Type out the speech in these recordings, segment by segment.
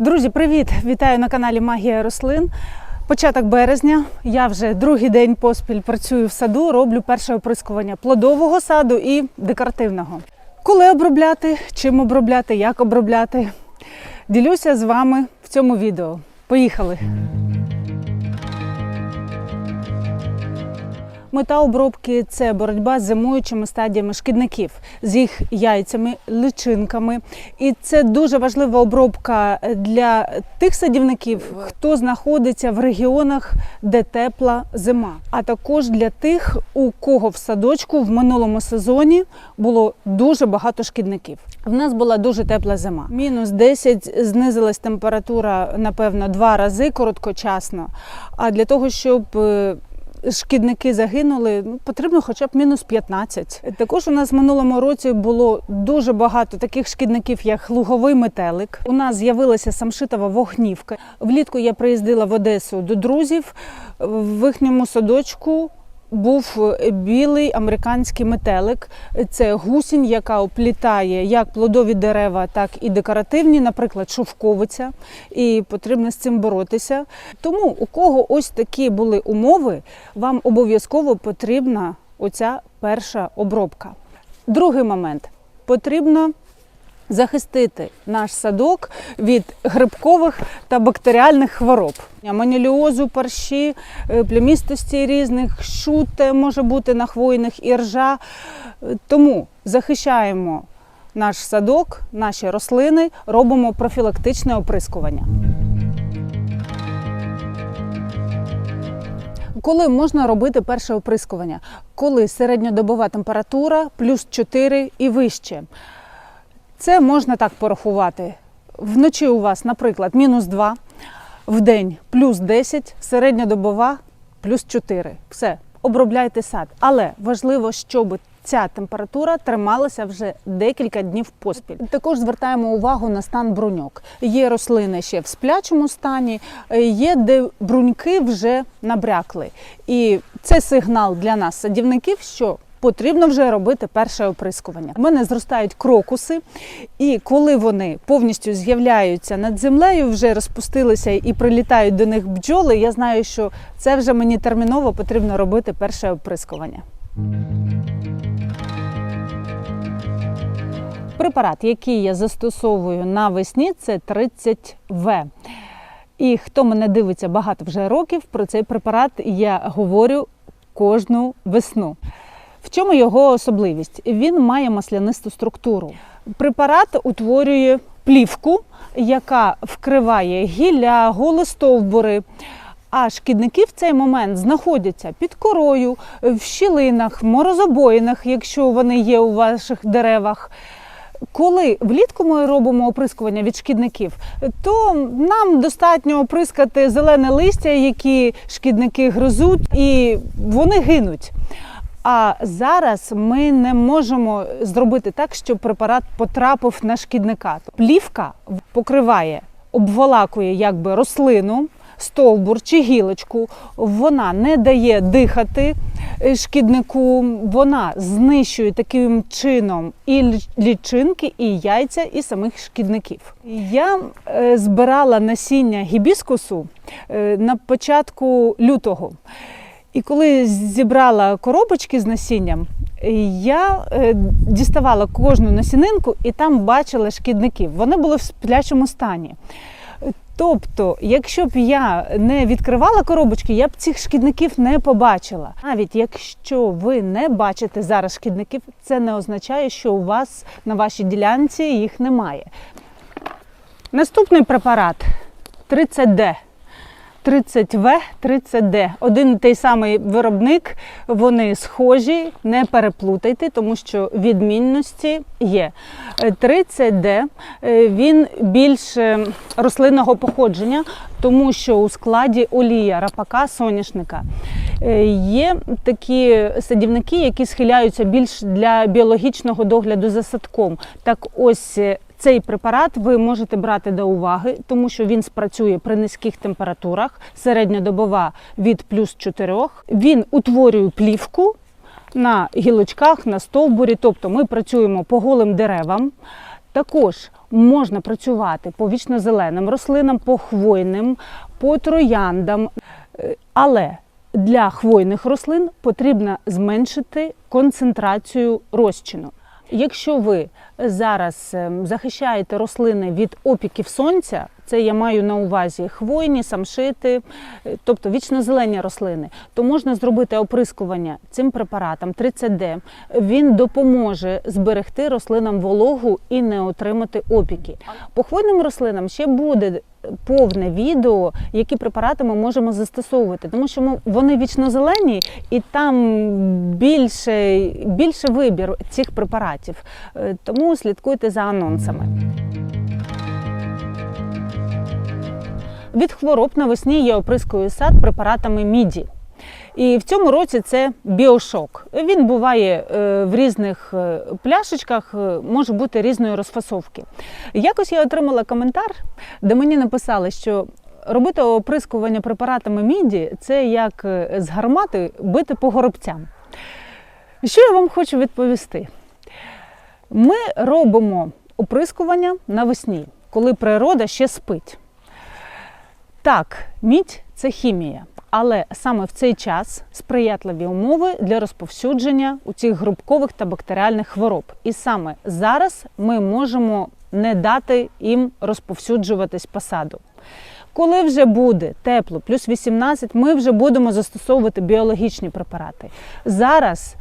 Друзі, привіт! Вітаю на каналі Магія рослин. Початок березня. Я вже другий день поспіль працюю в саду, роблю перше оприскування плодового саду і декоративного. Коли обробляти, чим обробляти, як обробляти. Ділюся з вами в цьому відео. Поїхали! Мета обробки це боротьба з зимуючими стадіями шкідників, з їх яйцями, личинками. І це дуже важлива обробка для тих садівників, хто знаходиться в регіонах, де тепла зима, а також для тих, у кого в садочку в минулому сезоні було дуже багато шкідників. В нас була дуже тепла зима. Мінус 10 знизилась температура, напевно, два рази короткочасно. А для того, щоб е, шкідники загинули, ну, потрібно хоча б мінус 15. Також у нас в минулому році було дуже багато таких шкідників, як луговий метелик. У нас з'явилася самшитова вогнівка. Влітку я приїздила в Одесу до друзів. В їхньому садочку був білий американський метелик. Це гусінь, яка оплітає як плодові дерева, так і декоративні, наприклад, шовковиця. І потрібно з цим боротися. Тому у кого ось такі були умови, вам обов'язково потрібна оця перша обробка. Другий момент потрібно захистити наш садок від грибкових та бактеріальних хвороб. Маніліозу, парші, е, плямістості різних, шуте може бути на хвойних і ржа. Е, Тому захищаємо наш садок, наші рослини, робимо профілактичне оприскування. Коли можна робити перше оприскування? Коли середньодобова температура плюс 4 і вище. Це можна так порахувати. Вночі у вас, наприклад, мінус 2, в день плюс 10, середньодобова плюс 4. Все, обробляйте сад. Але важливо, щоб ця температура трималася вже декілька днів поспіль. Також звертаємо увагу на стан бруньок. Є рослини ще в сплячому стані, є де бруньки вже набрякли. І це сигнал для нас, садівників, що потрібно вже робити перше оприскування. У мене зростають крокуси, і коли вони повністю з'являються над землею, вже розпустилися і прилітають до них бджоли, я знаю, що це вже мені терміново потрібно робити перше оприскування. Препарат, який я застосовую навесні, це 30В. І хто мене дивиться багато вже років, про цей препарат я говорю кожну весну. В чому його особливість? Він має маслянисту структуру. Препарат утворює плівку, яка вкриває гілля, голостовбури. А шкідники в цей момент знаходяться під корою, в щілинах, морозобоїнах, якщо вони є у ваших деревах. Коли влітку ми робимо оприскування від шкідників, то нам достатньо оприскати зелене листя, які шкідники гризуть, і вони гинуть. А зараз ми не можемо зробити так, щоб препарат потрапив на шкідника. Плівка покриває, обволакує якби рослину, стовбур чи гілочку. Вона не дає дихати е, шкіднику, вона знищує таким чином і лічинки, і яйця, і самих шкідників. Я е, збирала насіння гібіскусу е, на початку лютого. І коли зібрала коробочки з насінням, я е, діставала кожну насінинку і там бачила шкідників. Вони були в сплячому стані. Тобто, якщо б я не відкривала коробочки, я б цих шкідників не побачила. Навіть якщо ви не бачите зараз шкідників, це не означає, що у вас на вашій ділянці їх немає. Наступний препарат 30D. 30В, 30D. Один і той самий виробник, вони схожі, не переплутайте, тому що відмінності є. Е, 30D е, він більш е, рослинного походження, тому що у складі олія рапака соняшника. Е, Є такі садівники, які схиляються більш для біологічного догляду за садком. Так ось е, цей препарат ви можете брати до уваги, тому що він спрацює при низьких температурах, середньодобова від плюс 4. Він утворює плівку на гілочках, на стовбурі, тобто ми працюємо по голим деревам. Також можна працювати по вічнозеленим рослинам, по хвойним, по трояндам. Е, Але для хвойних рослин потрібно зменшити концентрацію розчину. Якщо ви зараз ем, захищаєте рослини від опіків сонця, це я маю на увазі хвойні, самшити, е, тобто вічнозелені рослини, то можна зробити оприскування цим препаратом 30D. Він допоможе зберегти рослинам вологу і не отримати опіки. По хвойним рослинам ще буде повне відео, які препарати ми можемо застосовувати, тому що ми, вони вічнозелені і там більше, більше вибір цих препаратів. Е, Тому слідкуйте за анонсами. Від хвороб навесні я оприскую сад препаратами міді. І в цьому році це біошок. Він буває е, в різних е, пляшечках, е, може бути різної розфасовки. Якось я отримала коментар, де мені написали, що робити оприскування препаратами міді це як з гармати бити по горобцям. Що я вам хочу відповісти? Ми робимо оприскування навесні, коли природа ще спить. Так, мідь це хімія, але саме в цей час сприятливі умови для розповсюдження у цих грубкових та бактеріальних хвороб. І саме зараз ми можемо не дати їм розповсюджуватись по саду. Коли вже буде тепло, плюс 18, ми вже будемо застосовувати біологічні препарати. Зараз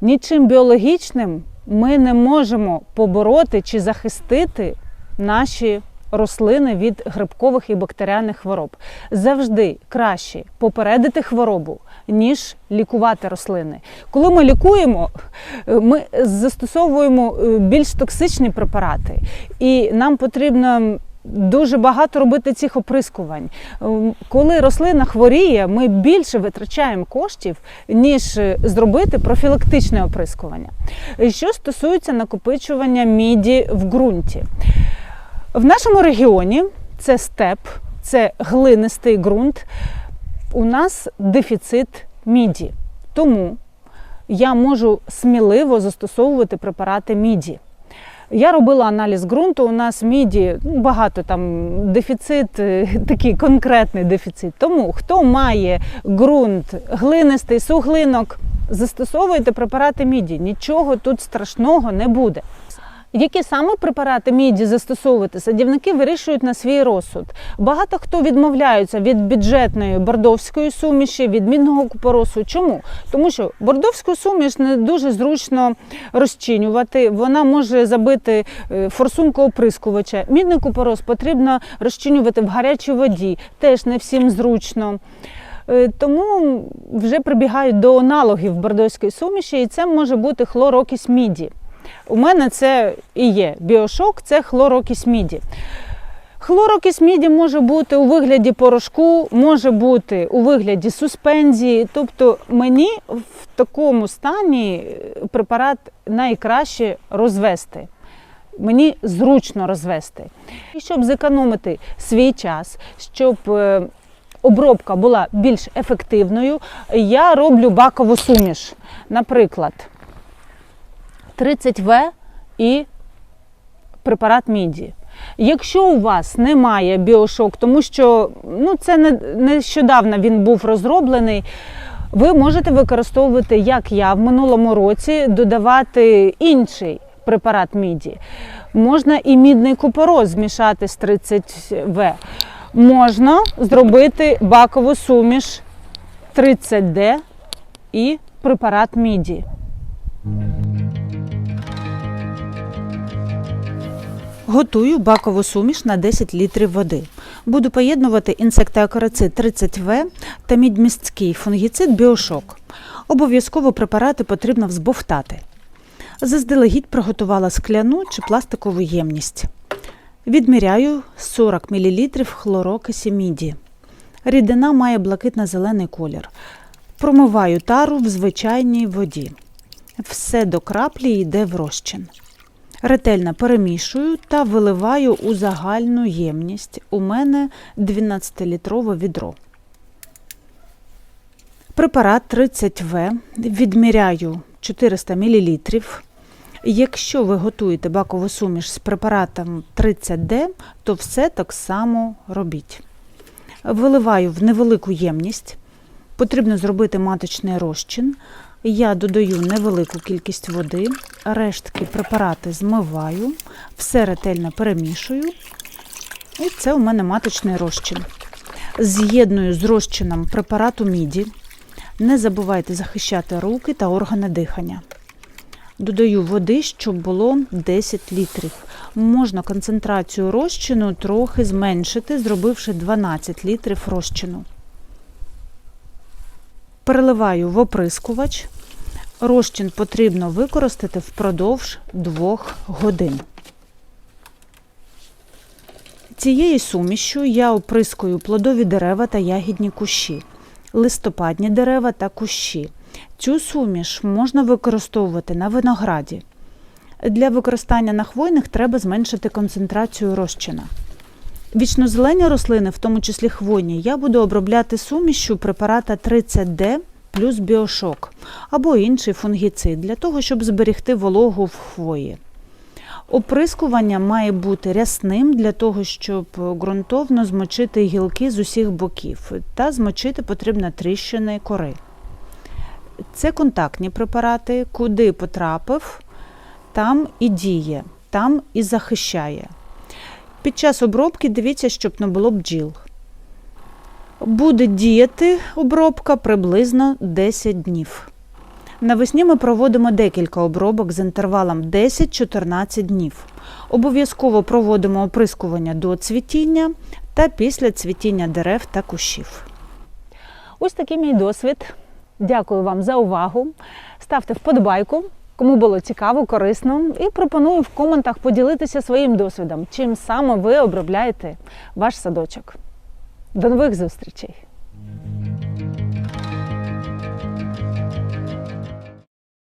нічим біологічним ми не можемо побороти чи захистити наші рослини від грибкових і бактеріальних хвороб. Завжди краще попередити хворобу, ніж лікувати рослини. Коли ми лікуємо, е, ми застосовуємо е, більш токсичні препарати, і нам потрібно. Дуже багато робити цих оприскувань. Ем, Коли рослина хворіє, ми більше витрачаємо коштів, ніж е, зробити профілактичне оприскування. Що стосується накопичування міді в ґрунті, в нашому регіоні це степ, це глинистий ґрунт. У нас дефіцит міді. Тому я можу сміливо застосовувати препарати міді. Я робила аналіз ґрунту. У нас міді ну, багато там дефіцит, е, такий конкретний дефіцит. Тому хто має ґрунт глинистий, суглинок, застосовуйте препарати міді. Нічого тут страшного не буде. Які саме препарати міді застосовувати, садівники вирішують на свій розсуд. Багато хто відмовляються від бюджетної бордовської суміші, від мідного купоросу. Чому? Тому що бордовську суміш не дуже зручно розчинювати. Вона може забити е, форсунку оприскувача. Мідний купорос потрібно розчинювати в гарячій воді, теж не всім зручно. Е, Тому вже прибігають до аналогів бордовської суміші, і це може бути хлорокись міді. У мене це і є біошок, це хлорокись міді. Хлорокись міді може бути у вигляді порошку, може бути у вигляді суспензії. Тобто мені в такому стані е, препарат найкраще розвести. Мені зручно розвести. І щоб зекономити свій час, щоб е, обробка була більш ефективною, я роблю бакову суміш. Наприклад, 30В і препарат міді. Якщо у вас немає біошок, тому що ну, це не, нещодавно він був розроблений, ви можете використовувати, як я в минулому році, додавати інший препарат міді. Можна і мідний купороз змішати з 30В. Можна зробити бакову суміш 30D і препарат міді. Готую бакову суміш на 10 літрів води. Буду поєднувати інсектоакарицид 30В та мідьмісткий фунгіцид біошок. Обов'язково препарати потрібно взбовтати. Заздалегідь приготувала скляну чи пластикову ємність. Відміряю 40 мл хлорокисі міді. Рідина має блакитно-зелений колір. Промиваю тару в звичайній воді. Все до краплі йде в розчин. Ретельно перемішую та виливаю у загальну ємність. У мене 12-літрове відро. Препарат 30В відміряю 400 мл. Якщо ви готуєте бакову суміш з препаратом 30D, то все так само робіть. Виливаю в невелику ємність. Потрібно зробити маточний розчин. Я додаю невелику кількість води, рештки препарати змиваю, все ретельно перемішую. І це у мене маточний розчин. З'єдную з розчином препарату міді. Не забувайте захищати руки та органи дихання. Додаю води, щоб було 10 літрів. Можна концентрацію розчину трохи зменшити, зробивши 12 літрів розчину. Переливаю в оприскувач. Розчин потрібно використати впродовж 2 годин. Цією сумішю я оприскую плодові дерева та ягідні кущі, листопадні дерева та кущі. Цю суміш можна використовувати на винограді. Для використання на хвойних треба зменшити концентрацію розчина. Вічнозелені рослини, в тому числі хвойні, я буду обробляти сумішю препарата 30D плюс біошок або інший фунгіцид для того, щоб зберегти вологу в хвої. Оприскування має бути рясним для того, щоб ґрунтовно змочити гілки з усіх боків та змочити потрібно тріщини кори. Це контактні препарати, куди потрапив, там і діє, там і захищає. Під час обробки дивіться, щоб не було бджіл. Буде діяти обробка приблизно 10 днів. Навесні ми проводимо декілька обробок з інтервалом 10-14 днів. Обов'язково проводимо оприскування до цвітіння та після цвітіння дерев та кущів. Ось такий мій досвід. Дякую вам за увагу. Ставте вподобайку, кому було цікаво, корисно, і пропоную в коментах поділитися своїм досвідом, чим саме ви обробляєте ваш садочок. До нових зустрічей!